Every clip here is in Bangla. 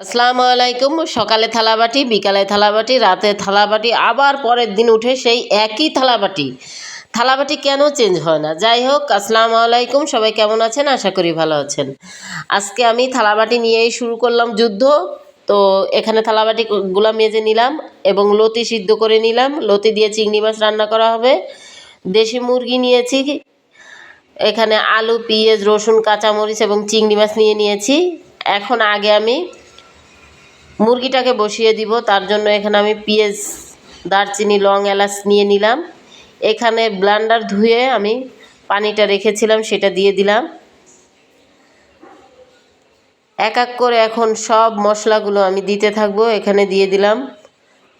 আসসালামু আলাইকুম। সকালে থালাবাটি, বিকালে থালাবাটি, রাতে থালাবাটি, আবার পরের দিন উঠে সেই একই থালাবাটি। থালাবাটি কেন চেঞ্জ হয় না? যাই হোক, আসসালামু আলাইকুম। সবাই কেমন আছেন? আশা করি ভালো আছেন। আজকে আমি থালাবাটি নিয়েই শুরু করলাম যুদ্ধ। তো এখানে থালাবাটি গুলা মেজে নিলাম এবং লতি সিদ্ধ করে নিলাম। লতি দিয়ে চিংড়ি মাছ রান্না করা হবে। দেশি মুরগি নিয়েছি। এখানে আলু, পেঁয়াজ, রসুন, কাঁচামরিচ এবং চিংড়ি মাছ নিয়ে নিয়েছি। এখন আগে আমি মুরগিটাকে বসিয়ে দিব, তার জন্য এখানে আমি পেঁয়াজ, দারচিনি, লং এলাচ নিয়ে নিলাম। এখানে ব্লান্ডার ধুয়ে আমি পানিটা রেখেছিলাম, সেটা দিয়ে দিলাম। এক এক করে এখন সব মশলাগুলো আমি দিতে থাকব। এখানে দিয়ে দিলাম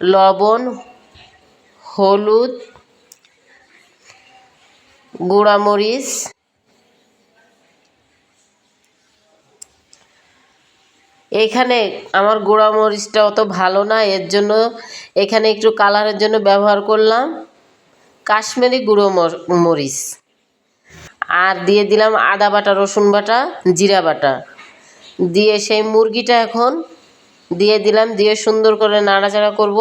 লবণ, হলুদ, গুঁড়ামরিচ এখানে আমার গুঁড়া মরিচটা অত ভালো না, এর জন্য এখানে একটু কালারের জন্য ব্যবহার করলাম কাশ্মীরি গুঁড়ো মরিচ আর দিয়ে দিলাম আদা বাটা, রসুন বাটা, জিরা বাটা। দিয়ে সেই মুরগিটা এখন দিয়ে দিলাম, দিয়ে সুন্দর করে নাড়াচাড়া করব।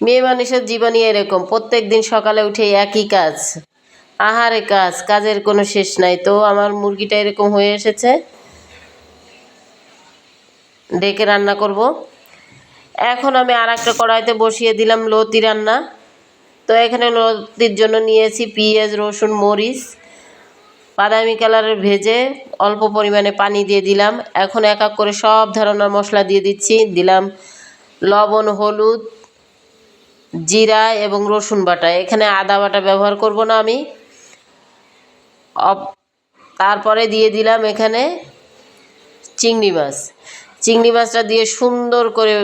মেয়ে মানুষের জীবনই এরকম, প্রত্যেক দিন সকালে উঠে একই কাজ। আহারে কাজ, কাজের কোনো শেষ নাই। তো আমার মুরগিটা এরকম হয়ে এসেছে। ডেকে রান্না করব। এখন আমি আর একটা কড়াইতে বসিয়ে দিলাম লতি রান্না। তো এখানে লতির জন্য নিয়েছি পেঁয়াজ, রসুন, মরিচ, বাদামি কালারের ভেজে অল্প পরিমাণে পানি দিয়ে দিলাম। এখন এক এক করে সব ধরনের মশলা দিয়ে দিচ্ছি। দিলাম লবণ, হলুদ, জিরা এবং রসুন বাটা। এখানে আদা বাটা ব্যবহার করব না আমি। তারপরে দিয়ে দিলাম এখানে চিংড়ি মাছ। চিংড়ি মাছটা দিয়ে সুন্দর করে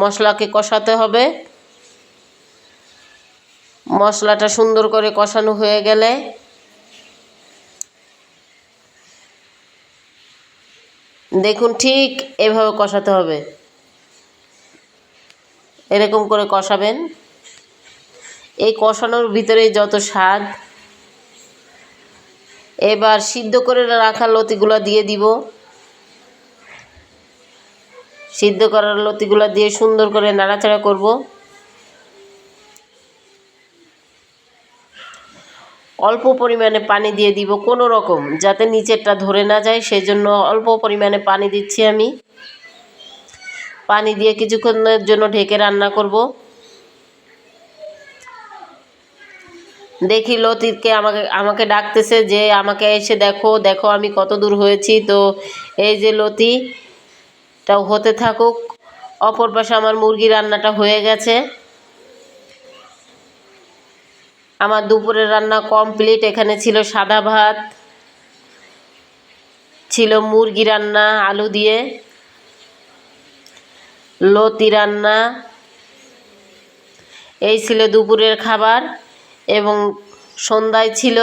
মশলাকে কষাতে হবে। মশলাটা সুন্দর করে কষানো হয়ে গেলে দেখুন ঠিক এভাবে কষাতে হবে। এরকম করে কষাবেন। এই কষানোর ভিতরে যত স্বাদ, এবার সিদ্ধ করে রাখা লতিগুলো দিয়ে দিব। সিদ্ধ করার লতিগুলো দিয়ে সুন্দর করে নাড়াচাড়া করব। অল্প পরিমাণে পানি দিয়ে দিব কোনো রকম, যাতে নিচেরটা ধরে না যায় সেই জন্য অল্প পরিমাণে পানি দিচ্ছি আমি। পানি দিয়ে কিছুক্ষণের জন্য ঢেকে রান্না করব। দেখি লতিকে আমাকে আমাকে ডাকতেছে যে, আমাকে এসে দেখো দেখো আমি কত দূর হয়েছি। তো এই যে লতি তাও হতে থাকুক। অপর পাশে আমার মুরগি রান্নাটা হয়ে গেছে। আমার দুপুরের রান্না কমপ্লিট এখানে ছিল সাদা ভাত, ছিল মুরগি রান্না, আলু দিয়ে, লতি রান্না। এই ছিল দুপুরের খাবার এবং সন্ধ্যায় ছিল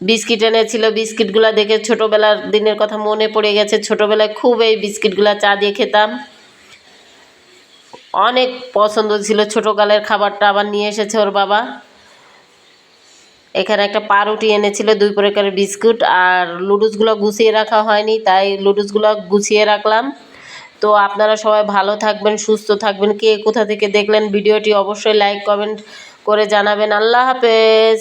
বিস্কিট এনেছিল, বিস্কিটগুলো দেখে ছোটোবেলার দিনের কথা মনে পড়ে গেছে। ছোটোবেলায় খুব এই বিস্কিটগুলো চা দিয়ে খেতাম। অনেক পছন্দ ছিল, ছোটোকালের খাবারটা আবার নিয়ে এসেছে ওর বাবা। এখানে একটা পাউরুটি এনেছিল, দুই প্রকারের বিস্কুট, আর লুডুসগুলো গুছিয়ে রাখা হয়নি, তাই লুডুসগুলো গুছিয়ে রাখলাম। তো আপনারা সবাই ভালো থাকবেন, সুস্থ থাকবেন। কে কোথা থেকে দেখলেন ভিডিওটি অবশ্যই লাইক, কমেন্ট করে জানাবেন। আল্লাহ হাফেজ।